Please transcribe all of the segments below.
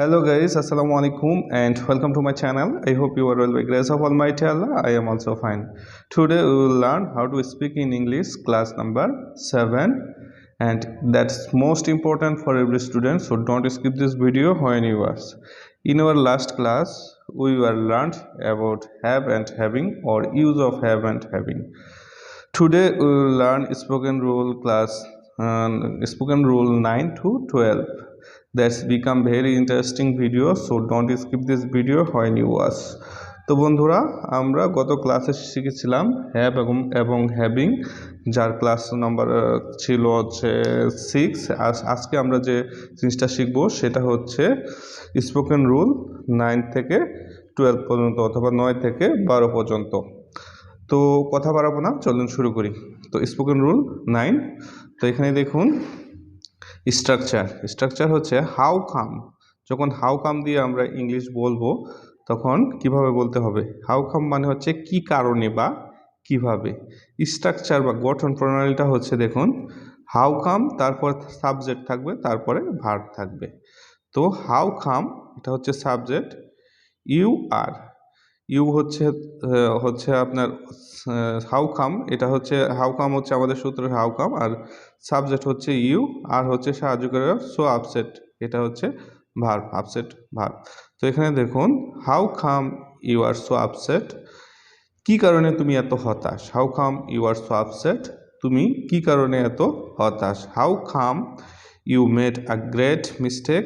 Hello guys, Assalamu alaikum and welcome to my channel. I hope you are well by grace of Almighty Allah. I am also fine. Today we will learn how to speak in English class number 7 and that's most important for every student so don't skip this video when you watch. In our last class we were learned about have and having or use of have and having. Today we will learn spoken rule class um, spoken rule 9 to 12 that's become very interesting video so don't skip this video হয় new watch. তো বন্ধুরা, আমরা গত ক্লাসে শিখেছিলাম have এবং এবং having যার ক্লাস নাম্বার ছিল হচ্ছে সিক্স আজকে আমরা যে জিনিসটা শিখব সেটা হচ্ছে স্পোকেন রুল নাইন থেকে টুয়েলভ পর্যন্ত অথবা নয় থেকে বারো পর্যন্ত। তো কথা বাড়াবো না, চলুন শুরু করি। তো স্পোকেন রুল নাইন তো এখানে দেখুন স্ট্রাকচার স্ট্রাকচার হচ্ছে হাউ কাম যখন হাউ কাম দিয়ে আমরা ইংলিশ বলব, তখন কীভাবে বলতে হবে? হাউ কাম মানে হচ্ছে কি কারণে বা কীভাবে? স্ট্রাকচার বা গঠন প্রণালীটা হচ্ছে দেখুন হাউ কাম তারপর সাবজেক্ট থাকবে, তারপরে ভার্ব থাকবে। তো হাউ কাম এটা হচ্ছে সাবজেক্ট ইউ আর ইউ হচ্ছে হচ্ছে আপনার হাউ কাম এটা হচ্ছে হাউ কাম হচ্ছে আমাদের সূত্রের হাউ কাম আর সাবজেক্ট হচ্ছে ইউ আর হচ্ছে সাহায্য করে সো আপসেট এটা হচ্ছে ভার্ব আপসেট ভার্ব তো এখানে দেখুন how come you are so upset কি কারণে তুমি এত হতাশ? How come you are so upset তুমি কি কারণে এত হতাশ? How come you made a great mistake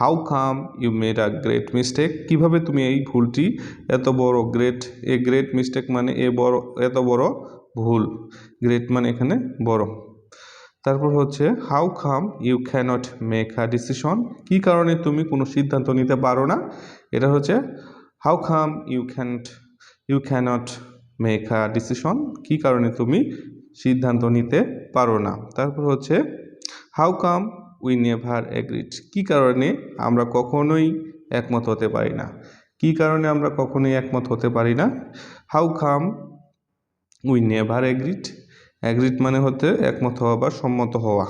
how come you made a great mistake কীভাবে তুমি এই ভুলটি এত বড় গ্রেট এ গ্রেট মিস্টেক মানে এ বড়, এত বড় ভুল? গ্রেট মানে এখানে বড়। তারপর হচ্ছে how come you can't make a decision কী কারণে তুমি কোনো সিদ্ধান্ত নিতে পারো না? এটা হচ্ছে how come you can't you can't make a decision কী কারণে তুমি সিদ্ধান্ত নিতে পারো না? তারপর হচ্ছে how come we never agreed কী কারণে আমরা কখনোই একমত হতে পারি না? কী কারণে আমরা কখনোই একমত হতে পারি না? How come we never agreed agreed মানে হতে একমত হওয়া বা সম্মত হওয়া।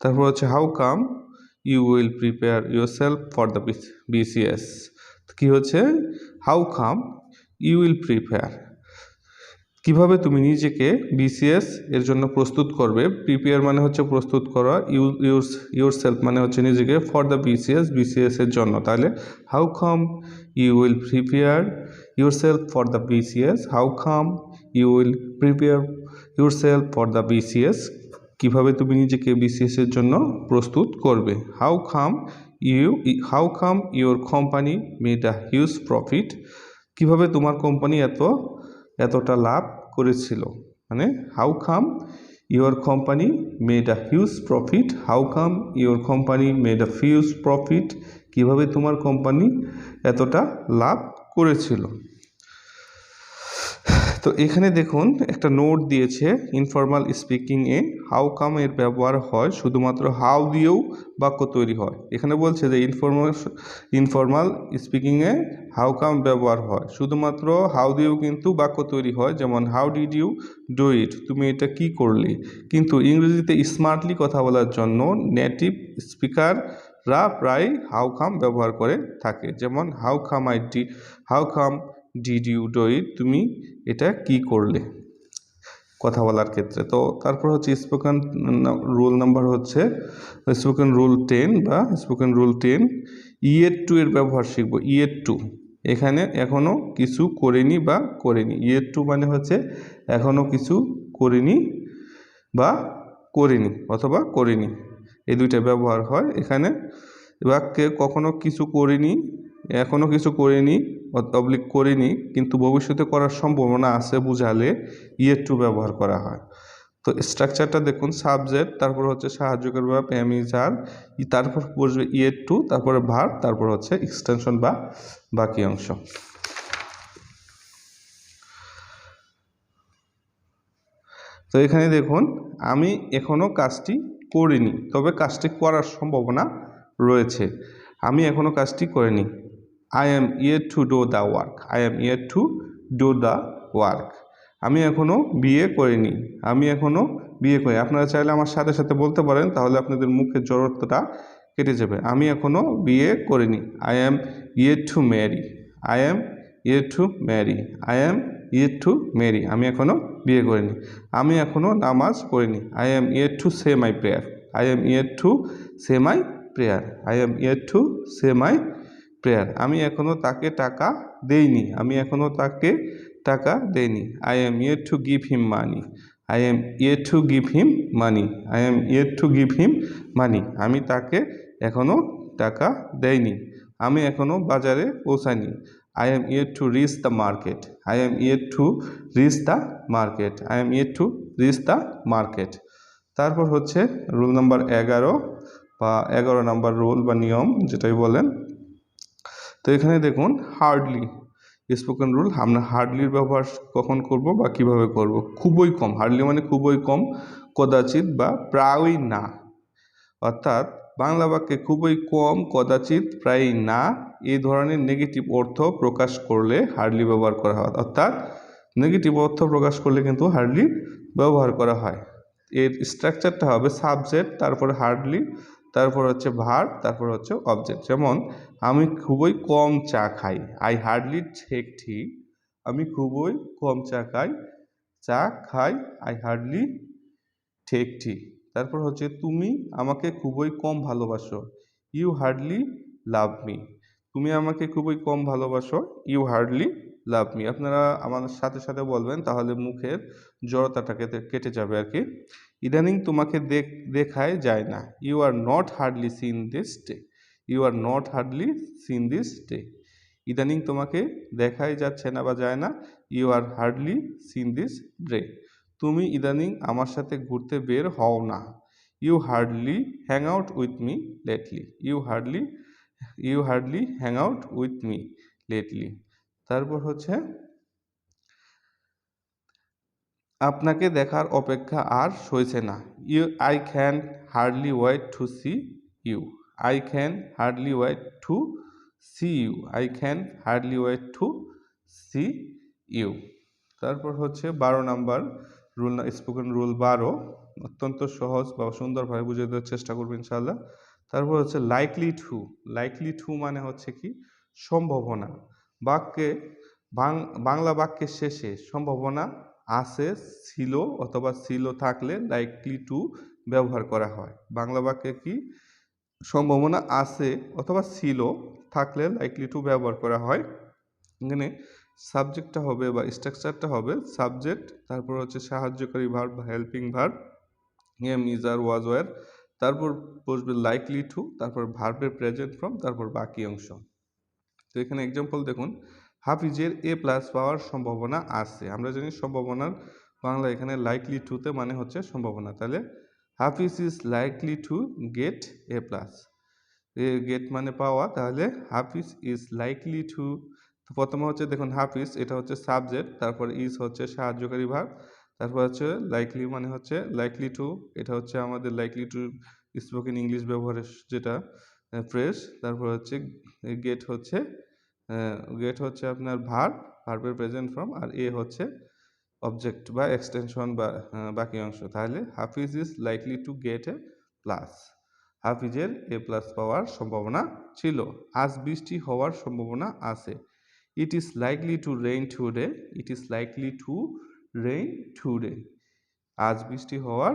তারপর হচ্ছে how come you will prepare yourself for the BCS কী হচ্ছে? How come you will prepare কীভাবে তুমি নিজেকে বিসিএস এর জন্য প্রস্তুত করবে? প্রিপেয়ার মানে হচ্ছে প্রস্তুত করা ইউ ইউর ইউর সেলফ মানে হচ্ছে নিজেকে ফর দ্য বিসিএস বিসিএস এর জন্য। তাহলে how come you will prepare yourself for the BCS how come you will prepare yourself for the BCS কীভাবে তুমি নিজেকে বিসিএস এর জন্য প্রস্তুত করবে? How come you how come your company made a huge profit কীভাবে তোমার কোম্পানি এত এতটা লাভ করেছিল। মানে how come your company made a huge profit how come your company made a huge profit কীভাবে তোমার কোম্পানি এতটা লাভ করেছিল? তো এখানে দেখুন, একটা নোট দিয়েছে ইনফর্মাল স্পিকিংয়ে হাউ কাম এর ব্যবহার হয়, শুধুমাত্র হাউ দিয়েও বাক্য তৈরি হয়। এখানে বলছে যে ইনফর্মাল ইনফর্মাল স্পিকিংয়ে হাউ কাম ব্যবহার হয়, শুধুমাত্র হাউ দিয়েও কিন্তু বাক্য তৈরি হয়, যেমন how did you do it তুমি এটা কি করলে? কিন্তু ইংরেজিতে স্মার্টলি কথা বলার জন্য নেটিভ স্পিকাররা প্রায় হাউ কাম ব্যবহার করে থাকে, যেমন how come I D how come did তুমি এটা কি করলে? কথা বলার ক্ষেত্রে। তো তারপর হচ্ছে স্পোকেন রুল নাম্বার হচ্ছে স্পোকেন রুল টেন বা spoken rule ten yet to এর ব্যবহার শিখব। ইয়ের টু এখানে এখনও কিছু করিনি বা করিনি। ইয়ের টু মানে হচ্ছে এখনও কিছু করিনি বা করিনি অথবা করিনি। এই দুইটা ব্যবহার হয়। এখানে বাক্যে কখনো কিছু করিনি এখনও কিছু করিনি অবলিক করিনি, কিন্তু ভবিষ্যতে করার সম্ভাবনা আছে বুঝালে ইয়ের টু ব্যবহার করা হয়। তো স্ট্রাকচারটা দেখুন সাবজেক্ট তারপর হচ্ছে সাহায্যকারী বা প্যামিজার তারপর বসবে ইয়ের টু তারপরে ভার তারপর হচ্ছে এক্সটেনশন বা বাকি অংশ। তো এখানে দেখুন, আমি এখনও কাজটি করিনি, তবে কাজটি করার সম্ভাবনা রয়েছে। আমি এখনও কাজটি করিনি। I am yet to do the work I am yet to do the work আমি এখনও বিয়ে করিনি। আমি এখনও বিয়ে করি আপনারা চাইলে আমার সাথে সাথে বলতে পারেন, তাহলে আপনাদের মুখের জড়তাটা কেটে যাবে। আমি এখনও বিয়ে করিনি। I am yet to marry I am yet to marry I am yet to marry আমি এখনও বিয়ে করিনি। আমি এখনও নামাজ পড়িনি। I am yet to say my prayer I am yet to say my prayer I am yet to say my prayer আমি এখনও তাকে টাকা দেইনি। আমি এখনও তাকে টাকা দেইনি। I am yet to give him money I am yet to give him money I am yet to give him money আমি তাকে এখনও টাকা দেইনি। আমি এখনও বাজারে পৌঁছাইনি। I am yet to reach the market I am yet to reach the market I am yet to reach the market তারপর হচ্ছে রুল নাম্বার এগারো বা এগারো নাম্বার রুল বা নিয়ম যেটাই বলেন। তো এখানে দেখুন হার্ডলি স্পোকেন রুল আমরা হার্ডলির ব্যবহার কখন করব বা কীভাবে করব? খুবই কম হার্ডলি মানে খুবই কম, কদাচিৎ বা প্রায়ই না। অর্থাৎ বাংলা বাক্যে খুবই কম, কদাচিৎ প্রায় না, এই ধরনের নেগেটিভ অর্থ প্রকাশ করলে হার্ডলি ব্যবহার করা হয়। অর্থাৎ নেগেটিভ অর্থ প্রকাশ করলে কিন্তু হার্ডলি ব্যবহার করা হয়। এর স্ট্রাকচারটা হবে সাবজেক্ট তারপরে হার্ডলি তারপর হচ্ছে ভার তারপর হচ্ছে অবজেক্ট যেমন, আমি খুবই কম চা খাই আই হার্ডলি টেক টি আমি খুবই কম চা খাই চা খাই আই হার্ডলি টেক টি তারপর হচ্ছে, তুমি আমাকে খুবই কম ভালোবাসো ইউ হার্ডলি লাভ মি তুমি আমাকে খুবই কম ভালোবাসো ইউ হার্ডলি লাভ মি আপনারা আমার সাথে সাথে বলবেন, তাহলে মুখের জড়তাটাকে তে- কেটে যাবে আর কি। ইদানিং তোমাকে দেখ, দেখায় যায় না। You are not hardly seen this day you are not hardly seen this day ইদানিং তোমাকে দেখাই যাচ্ছে না বা যায় না। You are hardly seen this day তুমি ইদানিং আমার সাথে ঘুরতে বের হও না। You hardly hang out with me lately you hardly you hardly hang out with me lately তারপর হচ্ছে আপনাকে দেখার অপেক্ষা আর সইছে না। You, I can hardly wait to see you. I can hardly wait to see you. I can hardly wait to see you. তারপর হচ্ছে বারো নাম্বার রুল, স্পোকেন রুল বারো। অত্যন্ত সহজ বা সুন্দরভাবে বুঝিয়ে দেওয়ার চেষ্টা করব ইনশাল্লাহ তারপর হচ্ছে লাইকলি টু লাইকলি টু মানে হচ্ছে কি? সম্ভাবনা। বাক্যে বাংলা বাক্যের শেষে সম্ভাবনা আছে, ছিল অথবা ছিল থাকলে লাইকলি টু ব্যবহার করা হয়। বাংলা বাক্যে কি সম্ভাবনা আছে অথবা ছিল থাকলে লাইকলি টু ব্যবহার করা হয়। এখানে সাবজেক্টটা হবে বা স্ট্রাকচারটা হবে সাবজেক্ট তারপর হচ্ছে সাহায্যকারী ভার্ব বা helping verb am is are was were তারপর বসবে লাইকলি টু তারপর ভার্বের প্রেজেন্ট ফর্ম তারপর বাকি অংশ। তো এখানে এক্সাম্পল দেখুন, হাফিজের এ প্লাস পাওয়ার সম্ভাবনা আছে। আমরা জানি সম্ভাবনার বাংলা এখানে লাইকলি টুতে মানে হচ্ছে সম্ভাবনা। তাহলে Hafiz is likely to get A plus A get মানে পাওয়া, তাহলে হাফিজ ইজ লাইকলি টু প্রথমে হচ্ছে দেখুন হাফিজ, এটা হচ্ছে সাবজেক্ট তারপর ইজ হচ্ছে সাহায্যকারী ভাগ, তারপর হচ্ছে লাইকলি মানে হচ্ছে লাইকলি টু এটা হচ্ছে আমাদের লাইকলি টু স্পোকেন ইংলিশ ব্যবহারের যেটা। ফ্রেশ তারপর হচ্ছে গেট হচ্ছে গেট হচ্ছে আপনার ভার ভার্বের প্রেজেন্ট ফর্ম আর এ হচ্ছে অবজেক্ট বা এক্সটেনশন বা বাকি অংশ। তাহলে Hafiz is likely to get A plus হাফিজের A plus পাওয়ার সম্ভাবনা ছিল। আজ বৃষ্টি হওয়ার সম্ভাবনা আছে। It is likely to rain today it is likely to rain today আজ বৃষ্টি হওয়ার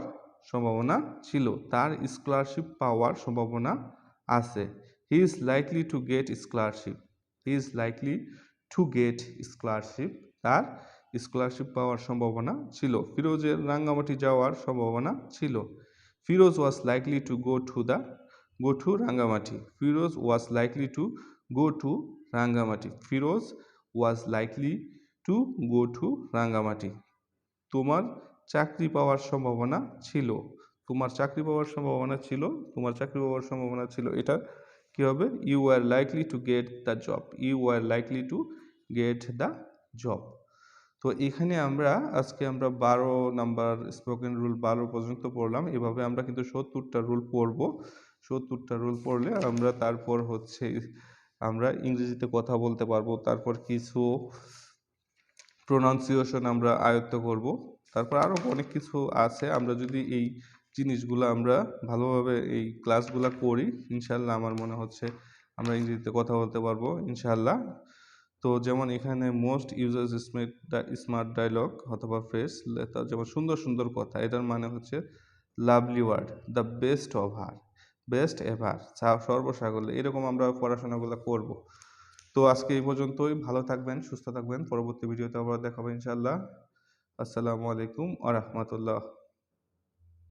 সম্ভাবনা ছিল। তার স্কলারশিপ পাওয়ার সম্ভাবনা আছে। He is likely to get scholarship he is likely to get scholarship তার স্কলারশিপ পাওয়ার সম্ভাবনা ছিল। ফিরোজের রাঙ্গামাটি যাওয়ার সম্ভাবনা ছিল। Firoz was likely to go to the go to Rangamati. Firoz was likely to go to Rangamati. Firoz was likely to go to Rangamati. তোমার চাকরি পাওয়ার সম্ভাবনা ছিল। তোমার চাকরি পাওয়ার সম্ভাবনা ছিল, তোমার চাকরি পাওয়ার সম্ভাবনা ছিল এটা কি হবে? You are likely to get the job you are likely to get the job তো এখানে আমরা আজকে আমরা বারো নাম্বার স্পোকেন রুল বারো পর্যন্ত পড়লাম। এভাবে আমরা কিন্তু সত্তরটা রুল পড়ব। সত্তরটা রুল পড়লে আমরা তারপর হচ্ছে আমরা ইংরেজিতে কথা বলতে পারব। তারপর কিছু প্রোনাউন্সিয়েশন আমরা আয়ত্ত করব। তারপর আরও অনেক কিছু আছে। আমরা যদি এই জিনিসগুলো আমরা ভালোভাবে এই ক্লাসগুলো করি। ইনশাল্লাহ আমার মনে হচ্ছে আমরা ইংরেজিতে কথা বলতে পারব ইনশাল্লাহ তো যেমন এখানে most users smart smart dialogue অথবা ফ্রেস যেমন সুন্দর সুন্দর কথা, এটার মানে হচ্ছে lovely word the best of best ever সর্বসাগলে এরকম আমরা পড়াশোনাগুলো করব। তো আজকে এই পর্যন্তই, ভালো থাকবেন, সুস্থ থাকবেন, পরবর্তী ভিডিওতে আবার দেখাবো ইনশাল্লাহ আসসালামু আলাইকুম আ রহমতুল্লাহ।